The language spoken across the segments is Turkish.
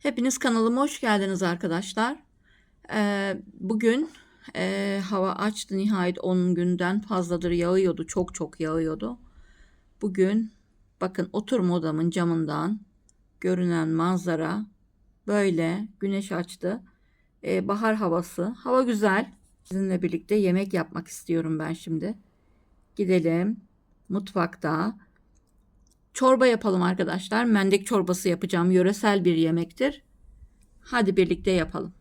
Hepiniz kanalıma hoş geldiniz arkadaşlar. Ee, bugün e, hava açtı nihayet 10 günden fazladır yağıyordu. Çok çok yağıyordu. Bugün bakın oturma odamın camından görünen manzara böyle güneş açtı. Ee, bahar havası. Hava güzel. Sizinle birlikte yemek yapmak istiyorum ben şimdi. Gidelim mutfakta. Çorba yapalım arkadaşlar. Mendek çorbası yapacağım. Yöresel bir yemektir. Hadi birlikte yapalım.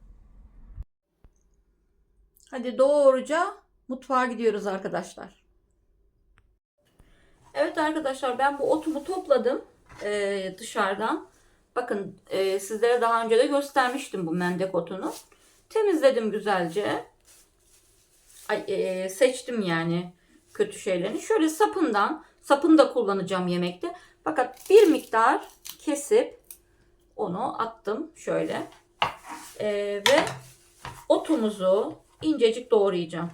Hadi doğruca mutfağa gidiyoruz arkadaşlar. Evet arkadaşlar ben bu otumu topladım e, dışarıdan. Bakın e, sizlere daha önce de göstermiştim bu mendek otunu. Temizledim güzelce. Ay, e, seçtim yani kötü şeylerini. Şöyle sapından, sapını da kullanacağım yemekte. Fakat bir miktar kesip onu attım şöyle. E, ve otumuzu incecik doğrayacağım.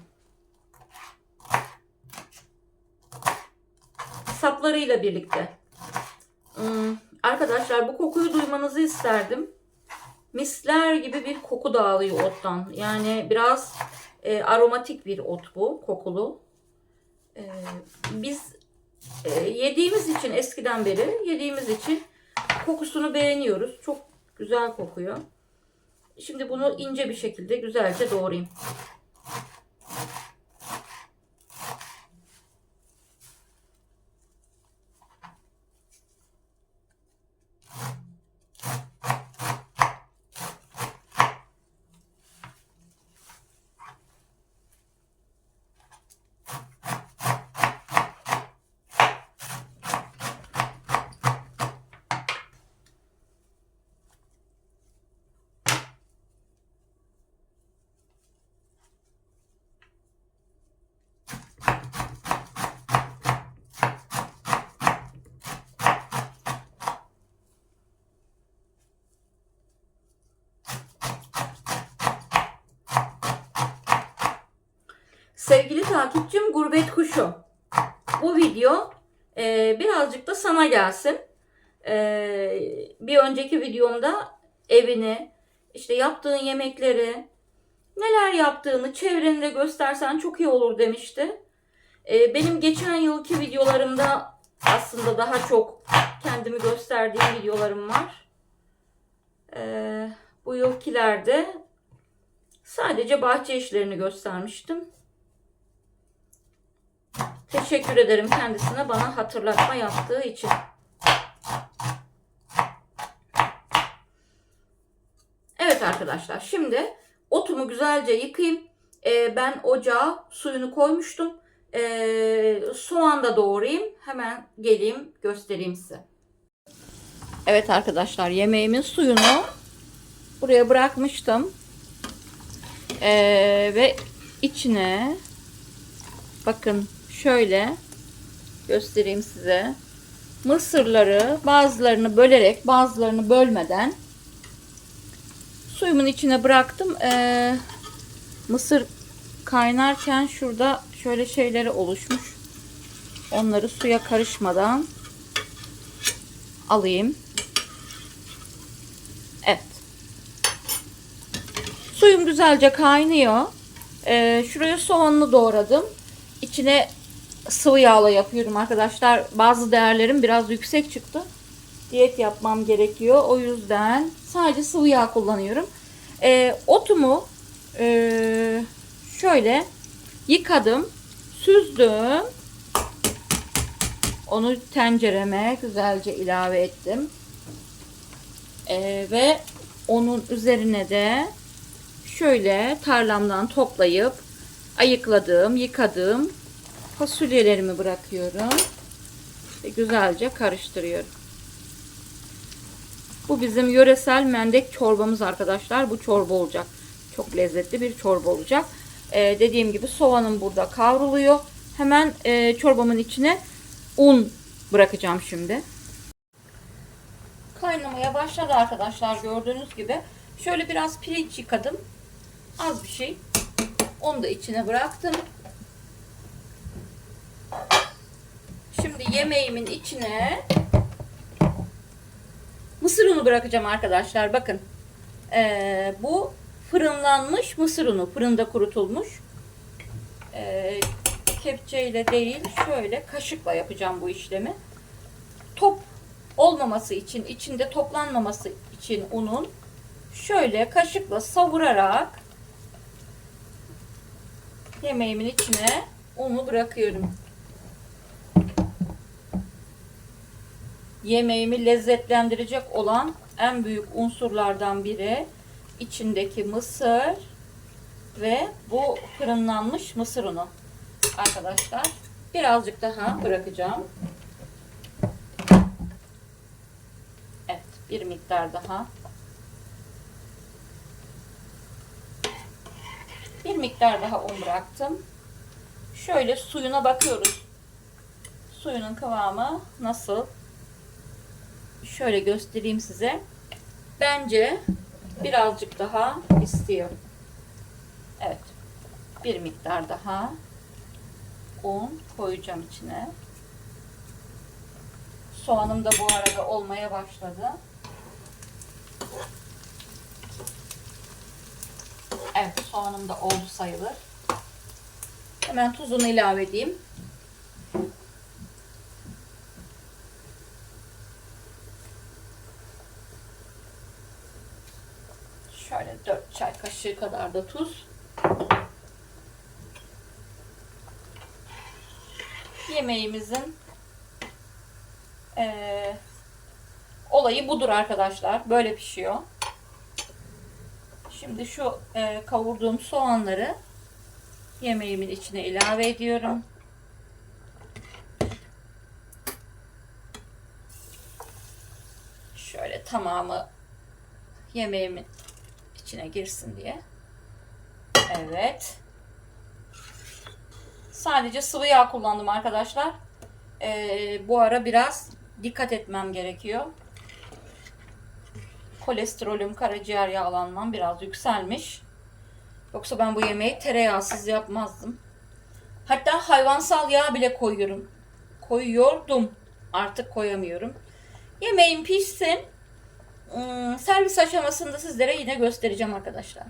Saplarıyla birlikte. Hmm, arkadaşlar bu kokuyu duymanızı isterdim. Misler gibi bir koku dağılıyor ottan. Yani biraz e, aromatik bir ot bu, kokulu. E, biz e, yediğimiz için eskiden beri yediğimiz için kokusunu beğeniyoruz. Çok güzel kokuyor. Şimdi bunu ince bir şekilde güzelce doğrayayım. Sevgili takipçim Gurbet Kuşu. Bu video e, birazcık da sana gelsin. E, bir önceki videomda evini, işte yaptığın yemekleri, neler yaptığını çevrende göstersen çok iyi olur demişti. E, benim geçen yılki videolarımda aslında daha çok kendimi gösterdiğim videolarım var. E, bu yılkilerde sadece bahçe işlerini göstermiştim. Teşekkür ederim kendisine bana hatırlatma yaptığı için. Evet arkadaşlar şimdi otumu güzelce yıkayayım. Ee, ben ocağa suyunu koymuştum. Ee, soğan da doğrayayım. Hemen geleyim göstereyim size. Evet arkadaşlar yemeğimin suyunu buraya bırakmıştım. Ee, ve içine bakın şöyle göstereyim size. Mısırları bazılarını bölerek bazılarını bölmeden suyumun içine bıraktım. Ee, mısır kaynarken şurada şöyle şeyleri oluşmuş. Onları suya karışmadan alayım. Evet. Suyum güzelce kaynıyor. Ee, şuraya soğanını doğradım. İçine sıvı yağla yapıyorum arkadaşlar. Bazı değerlerim biraz yüksek çıktı. Diyet yapmam gerekiyor. O yüzden sadece sıvı yağ kullanıyorum. Ee, otumu e, şöyle yıkadım. Süzdüm. Onu tencereme güzelce ilave ettim. Ee, ve onun üzerine de şöyle tarlamdan toplayıp ayıkladığım, yıkadığım fasulyelerimi bırakıyorum. Ve güzelce karıştırıyorum. Bu bizim yöresel mendek çorbamız arkadaşlar. Bu çorba olacak. Çok lezzetli bir çorba olacak. Ee, dediğim gibi soğanım burada kavruluyor. Hemen e, çorbamın içine un bırakacağım şimdi. Kaynamaya başladı arkadaşlar gördüğünüz gibi. Şöyle biraz pirinç yıkadım. Az bir şey. Onu da içine bıraktım. Şimdi yemeğimin içine Mısır unu bırakacağım arkadaşlar. Bakın. Ee, bu fırınlanmış mısır unu. Fırında kurutulmuş. Ee, kepçeyle değil şöyle kaşıkla yapacağım bu işlemi. Top olmaması için, içinde toplanmaması için unun şöyle kaşıkla savurarak yemeğimin içine unu bırakıyorum. Yemeğimi lezzetlendirecek olan en büyük unsurlardan biri içindeki mısır ve bu fırınlanmış mısır unu. Arkadaşlar birazcık daha bırakacağım. Evet, bir miktar daha. Bir miktar daha un bıraktım. Şöyle suyuna bakıyoruz. Suyunun kıvamı nasıl? Şöyle göstereyim size. Bence birazcık daha istiyor. Evet. Bir miktar daha un koyacağım içine. Soğanım da bu arada olmaya başladı. Evet soğanım da oldu sayılır. Hemen tuzunu ilave edeyim. Şöyle 4 çay kaşığı kadar da tuz. Yemeğimizin eee, olayı budur arkadaşlar. Böyle pişiyor. Şimdi şu eee, kavurduğum soğanları yemeğimin içine ilave ediyorum. Şöyle tamamı yemeğimin içine girsin diye. Evet. Sadece sıvı yağ kullandım arkadaşlar. Ee, bu ara biraz dikkat etmem gerekiyor. Kolesterolüm, karaciğer yağlanmam biraz yükselmiş. Yoksa ben bu yemeği tereyağsız yapmazdım. Hatta hayvansal yağ bile koyuyorum. Koyuyordum. Artık koyamıyorum. Yemeğim pişsin. Hmm, servis aşamasında sizlere yine göstereceğim arkadaşlar.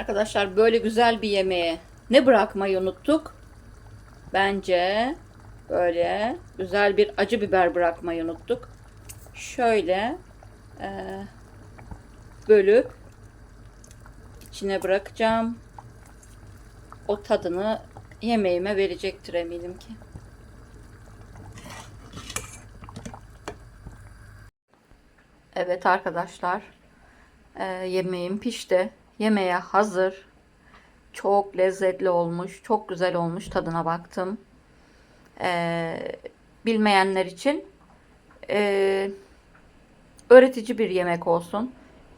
Arkadaşlar böyle güzel bir yemeğe ne bırakmayı unuttuk? Bence böyle güzel bir acı biber bırakmayı unuttuk. Şöyle e, bölüp içine bırakacağım. O tadını yemeğime verecektir eminim ki. Evet arkadaşlar. e, yemeğim pişti. Yemeğe hazır. Çok lezzetli olmuş. Çok güzel olmuş. Tadına baktım. Ee, bilmeyenler için ee, öğretici bir yemek olsun.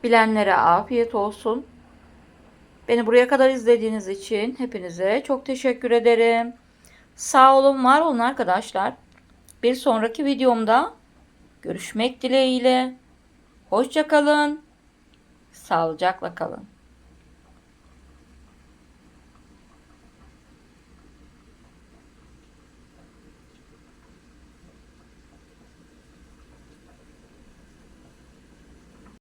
Bilenlere afiyet olsun. Beni buraya kadar izlediğiniz için hepinize çok teşekkür ederim. Sağ olun, var olun arkadaşlar. Bir sonraki videomda görüşmek dileğiyle. Hoşça kalın. Sağlıcakla kalın.